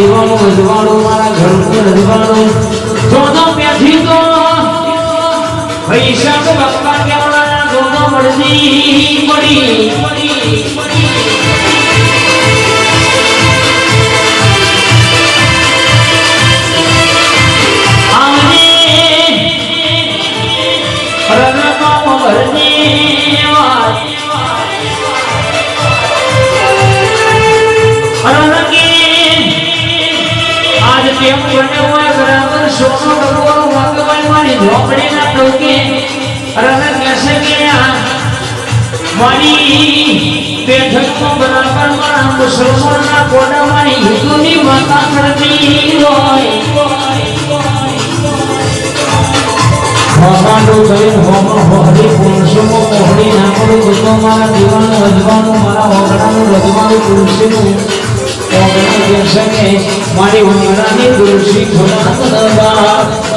દીવાનું રજવાડું મારા ઘરનું રજવાડું દોનો પેઠી તો વૈશાખ બાપા કેવડા દોનો મળતી હોય બરાબર સોનો ડબો ભગવાન મારી ઝોપડી ના ટોકે રન કહેશે કે આ મારી બેઠકમાં બરાબર મારા મુસલમાનના કોડા મારી હિન્દુની માતા કરતી હોય. હોમાડો કરીને હોમો હોહરી પુરુષોમાં મોહરી નાખડું બધું મારા દીવાનું રજવાનું મારા ઓગણાનું રજવાનું मोगरा दिवसने माडी होणार आणि तुळशी